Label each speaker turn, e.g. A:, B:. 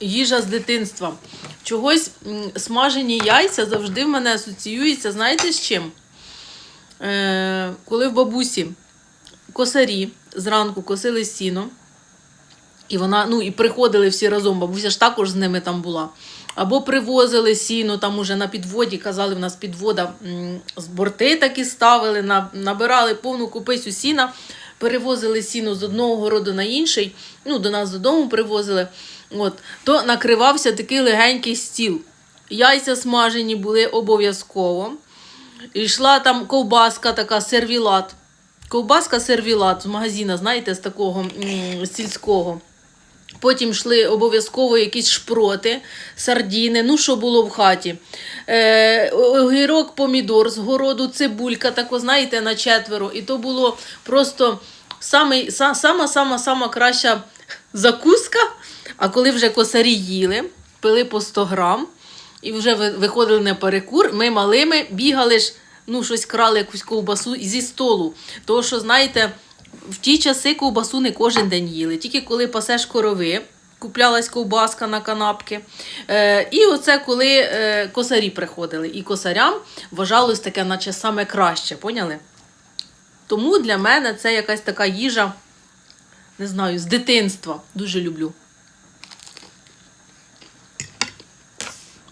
A: їжа з дитинства. Чогось смажені яйця завжди в мене асоціюються, знаєте з чим? Е, коли в бабусі косарі зранку косили сіно, і вона, ну, і приходили всі разом, бабуся ж також з ними там була. Або привозили сіно там уже на підводі, казали, в нас підвода з борти такі ставили, набирали повну купицю сіна, перевозили сіно з одного городу на інший, ну, до нас додому привозили. От, то накривався такий легенький стіл. Яйця смажені були обов'язково. І йшла там ковбаска така, сервілат. Ковбаска сервілат з магазина, знаєте, з такого м, сільського. Потім йшли обов'язково якісь шпроти, сардіни, ну що було в хаті. Е, огірок, помідор з городу, цибулька, тако, знаєте, на четверо. І то було просто самий, са- сама, сама, сама краща закуска. А коли вже косарі їли, пили по 100 грам і вже виходили на перекур, ми малими бігали ж, ну, щось крали якусь ковбасу зі столу. Тому що, знаєте, в ті часи ковбасу не кожен день їли. Тільки коли пасеш корови, куплялась ковбаска на канапки. Е, і оце коли е, косарі приходили. І косарям вважалось таке, наче саме краще, поняли? Тому для мене це якась така їжа, не знаю, з дитинства. Дуже люблю.